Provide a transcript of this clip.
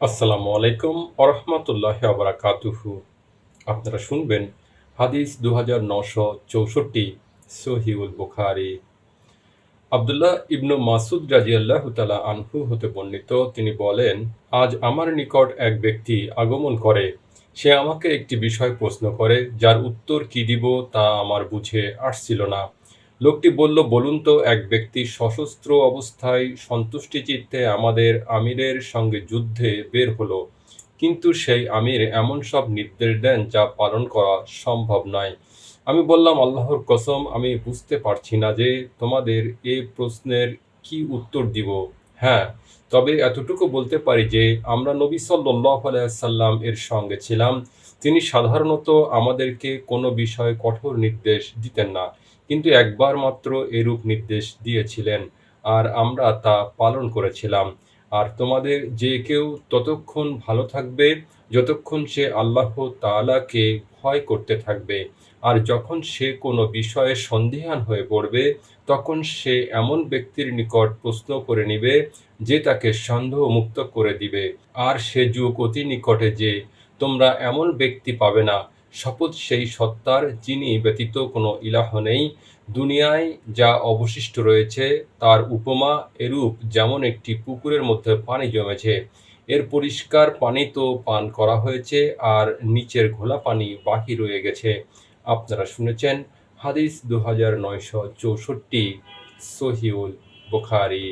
আসসালামু আলাইকুম আরহামতুল্লাহ আবরাকাতুহু আপনারা শুনবেন হাদিস দু হাজার নশো চৌষট্টি সহিউল বুখারি। আবদুল্লাহ ইবনু মাসুদ রাজি আল্লাহ তালা আনহু হতে বর্ণিত, তিনি বলেন, আজ আমার নিকট এক ব্যক্তি আগমন করে। সে আমাকে একটি বিষয় প্রশ্ন করে, যার উত্তর কি দিব তা আমার বুঝে আসছিল না। লোকটি বলল, বলুন তো, এক ব্যক্তি সশস্ত্র অবস্থায় সন্তুষ্টি চিত্তে আমাদের আমিরের সঙ্গে যুদ্ধে বের হলো, কিন্তু সেই আমির এমন সব নির্দেশ দেন যা পালন করা সম্ভব নয়। আমি বললাম, আল্লাহর কসম, আমি বুঝতে পারছি না যে তোমাদের এ প্রশ্নের কি উত্তর দিব। হ্যাঁ তবে এতটুকু বলতে পারি যে আমরা নবী সাল্লাহ সাল্লাম এর সঙ্গে ছিলাম। তিনি সাধারণত আমাদেরকে কোনো বিষয়ে কঠোর নির্দেশ দিতেন না, কিন্তু একবার মাত্র এরূপ নির্দেশ দিয়েছিলেন আর আমরা তা পালন করেছিলাম। আর তোমাদের যে কেউ ততক্ষণ ভালো থাকবে, যতক্ষণ সে আল্লাহ তাআলাকে ভয় করতে থাকবে, আর যখন সে কোনো বিষয়ে সন্দেহান হয়ে পড়বে, তখন সে এমন ব্যক্তির নিকট প্রশ্ন করে নিবে যে তাকে সন্দেহ মুক্ত করে দিবে। আর সে যুগ অতি নিকটে যে তোমরা এমন ব্যক্তি পাবে না। শপথ সেই সত্তার, যিনি ব্যতীত কোনো ইলাহ নেই। দুনিয়ায় যা অবশিষ্ট রয়েছে, তার উপমা এরূপ যেমন একটি পুকুরের মধ্যে পানি জমেছে। এর পরিষ্কার পানি তো পান করা হয়েছে, আর নিচের ঘোলা পানি বাকি রয়ে গেছে। আপনারা শুনেছেন হাদিস দু হাজার নয়শো চৌষট্টি, সহিউল বুখারি।